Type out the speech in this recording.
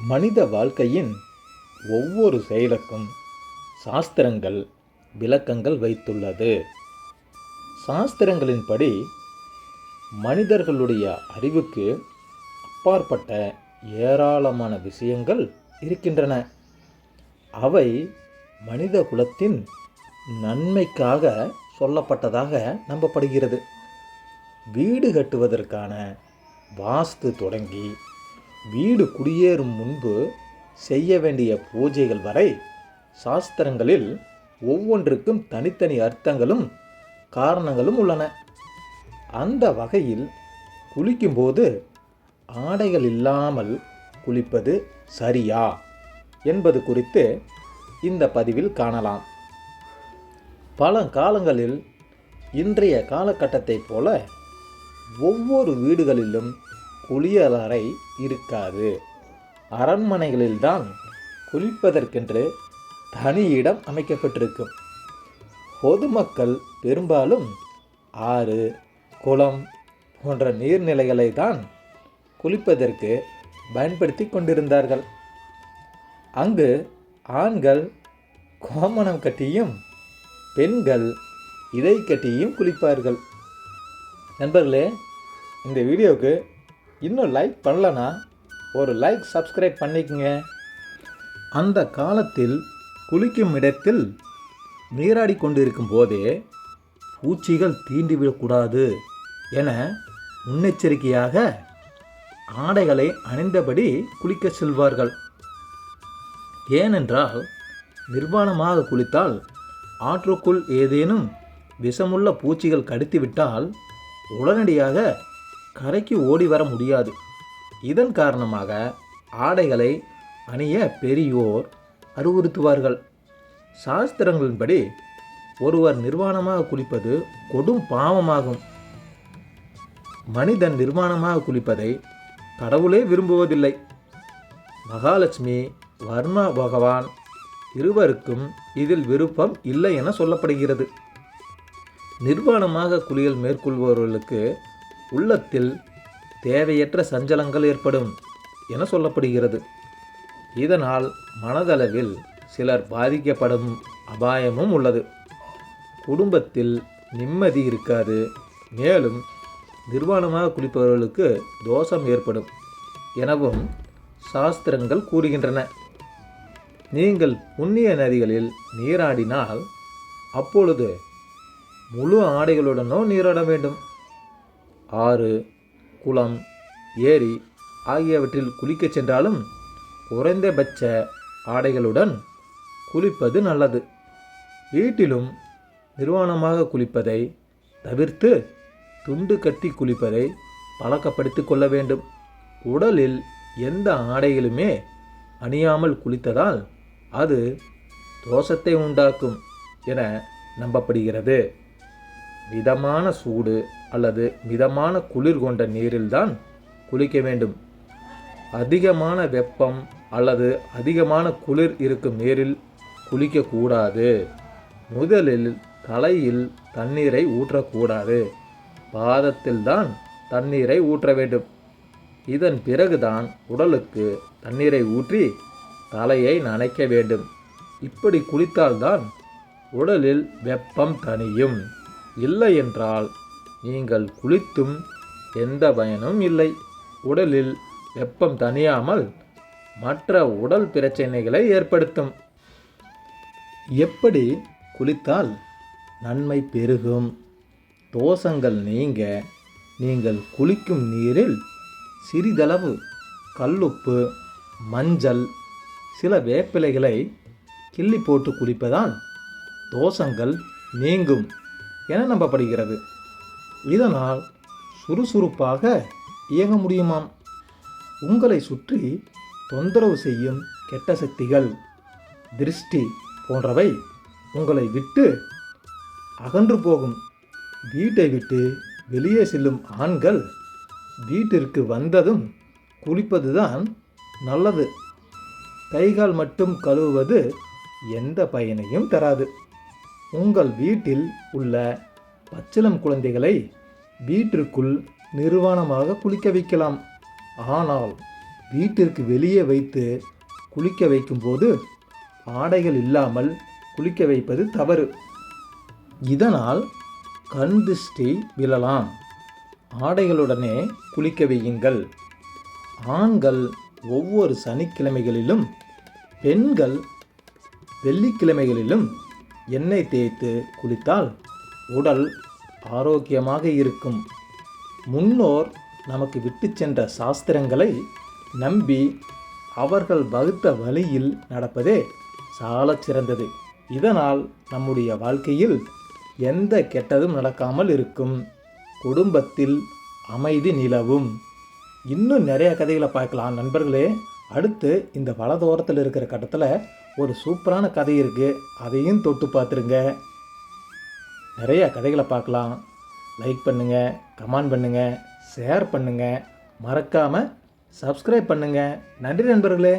மனித வாழ்க்கையின் ஒவ்வொரு செயலுக்கும் சாஸ்திரங்கள் விளக்கங்கள் வைத்துள்ளது. சாஸ்திரங்களின்படி மனிதர்களுடைய அறிவுக்கு அப்பாற்பட்ட ஏராளமான விஷயங்கள் இருக்கின்றன. அவை மனித குலத்தின் நன்மைக்காக சொல்லப்பட்டதாக நம்பப்படுகிறது. வீடு கட்டுவதற்கான வாஸ்து தொடங்கி வீடு குடியேறும் முன்பு செய்ய வேண்டிய பூஜைகள் வரை சாஸ்திரங்களில் ஒவ்வொன்றுக்கும் தனித்தனி அர்த்தங்களும் காரணங்களும் உள்ளன. அந்த வகையில் குளிக்கும்போது ஆடைகள் இல்லாமல் குளிப்பது சரியா என்பது குறித்து இந்த பதிவில் காணலாம். பல காலங்களில் இன்றைய காலகட்டத்தைப் போல ஒவ்வொரு வீடுகளிலும் குளியலறை இருக்காது. அரண்மனைகளில்தான் குளிப்பதற்கென்று தனி இடம் அமைக்கப்பட்டிருக்கும். பொதுமக்கள் பெரும்பாலும் ஆறு குளம் போன்ற நீர்நிலைகளை தான் குளிப்பதற்கு பயன்படுத்தி கொண்டிருந்தார்கள். அங்கு ஆண்கள் கோமணம் கட்டியும் பெண்கள் இதை கட்டியும் குளிப்பார்கள். நண்பர்களே இந்த வீடியோவுக்கு இன்னும் லைக் பண்ணலனா ஒரு லைக் சப்ஸ்கிரைப் பண்ணிக்கங்க. அந்த காலத்தில் குளிக்கும் இடத்தில் நீராடி கொண்டிருக்கும் போதே பூச்சிகள் தீண்டிவிடக்கூடாது என முன்னெச்சரிக்கையாக ஆடைகளை அணிந்தபடி குளிக்க செல்வார்கள். ஏனென்றால் நிர்வாணமாக குளித்தால் ஆற்றுக்குள் ஏதேனும் விஷமுள்ள பூச்சிகள் கடித்துவிட்டால் உடனடியாக கரைக்கு ஓடி வர முடியாது. இதன் காரணமாக ஆடைகளை அணிய பெரியோர் அறிவுறுத்துவார்கள். சாஸ்திரங்களின்படி ஒருவர் நிர்வாணமாக குளிப்பது கொடும் பாவமாகும். மனிதன் நிர்வாணமாக குளிப்பதை கடவுளே விரும்புவதில்லை. மகாலட்சுமி வர்மா பகவான் இருவருக்கும் இதில் விருப்பம் இல்லை என சொல்லப்படுகிறது. நிர்வாணமாக குளியல் மேற்கொள்பவர்களுக்கு உள்ளத்தில் தேவையற்ற சஞ்சலங்கள் ஏற்படும் என சொல்லப்படுகிறது. இதனால் மனதளவில் சிலர் பாதிக்கப்படும் அபாயமும் உள்ளது. குடும்பத்தில் நிம்மதி இருக்காது. மேலும் நிர்வாணமாக குளிப்பவர்களுக்கு தோஷம் ஏற்படும் எனவும் சாஸ்திரங்கள் கூறுகின்றன. நீங்கள் புண்ணிய நதிகளில் நீராடினால் அப்பொழுது முழு ஆடைகளுடனோ நீராட வேண்டும். ஆறு குளம் ஏரி ஆகியவற்றில் குளிக்கச் சென்றாலும் குறைந்தபட்ச ஆடைகளுடன் குளிப்பது நல்லது. வீட்டிலும் நிர்வாணமாக குளிப்பதை தவிர்த்து துண்டு கட்டி குளிப்பதை பழக்கப்படுத்தி கொள்ள வேண்டும். உடலில் எந்த ஆடைகளுமே அணியாமல் குளித்ததால் அது தோஷத்தை உண்டாக்கும் என நம்பப்படுகிறது. மிதமான சூடு அல்லது மிதமான குளிர் கொண்ட நீரில்தான் குளிக்க வேண்டும். அதிகமான வெப்பம் அல்லது அதிகமான குளிர் இருக்கும் நீரில் குளிக்கக்கூடாது. முதலில் தலையில் தண்ணீரை ஊற்றக்கூடாது. பாதத்தில்தான் தண்ணீரை ஊற்ற வேண்டும். இதன் பிறகுதான் உடலுக்கு தண்ணீரை ஊற்றி தலையை நனைக்க வேண்டும். இப்படி குளித்தால்தான் உடலில் வெப்பம் தணியும். இல்லை என்றால் நீங்கள் குளித்தும் எந்த பயனும் இல்லை. உடலில் வெப்பம் தணியாமல் மற்ற உடல் பிரச்சனைகளை ஏற்படுத்தும். எப்படி குளித்தால் நன்மை பெருகும்? தோஷங்கள் நீங்க நீங்கள் குளிக்கும் நீரில் சிறிதளவு கல்லுப்பு மஞ்சள் சில வேப்பிலைகளை கிள்ளி போட்டு குளிப்பதால் தோஷங்கள் நீங்கும். என நம்பப்படுகிறது. இதனால் சுறுசுறுப்பாக இயங்க முடியுமாம்? உங்களை சுற்றி தொந்தரவு செய்யும் கெட்ட சக்திகள் திருஷ்டி போன்றவை உங்களை விட்டு அகன்று போகும். வீட்டை விட்டு வெளியே செல்லும் ஆண்கள் வீட்டிற்கு வந்ததும் குளிப்பதுதான் நல்லது. கைகால் மட்டும் கழுவுவது எந்த பயனையும் தராது. உங்கள் வீட்டில் உள்ள பச்சிளம் குழந்தைகளை வீட்டிற்குள் நிர்வாணமாக குளிக்க வைக்கலாம். ஆனால் வீட்டிற்கு வெளியே வைத்து குளிக்க வைக்கும்போது ஆடைகள் இல்லாமல் குளிக்க வைப்பது தவறு. இதனால் கண் திருஷ்டி விழலாம். ஆடைகளுடனே குளிக்க வையுங்கள். ஆண்கள் ஒவ்வொரு சனிக்கிழமைகளிலும் பெண்கள் வெள்ளிக்கிழமைகளிலும் எண்ணெய் தேய்த்து குளித்தால் உடல் ஆரோக்கியமாக இருக்கும். முன்னோர் நமக்கு விட்டுச் சென்ற சாஸ்திரங்களை நம்பி அவர்கள் வகுத்த வழியில் நடப்பதே சாலச் சிறந்தது. இதனால் நம்முடைய வாழ்க்கையில் எந்த கெட்டதும் நடக்காமல் இருக்கும். குடும்பத்தில் அமைதி நிலவும். இன்னும் நிறைய கதைகளை பார்க்கலாம். நண்பர்களே அடுத்து இந்த வலதோரத்தில் இருக்கிற கட்டத்தில் ஒரு சூப்பரான கதை இருக்குது அதையும் தொட்டு பார்த்துருங்க. நிறைய கதைகளை பார்க்கலாம். லைக் பண்ணுங்கள் கமெண்ட் பண்ணுங்கள் ஷேர் பண்ணுங்கள் மறக்காமல் சப்ஸ்கிரைப் பண்ணுங்கள் நன்றி நண்பர்களே.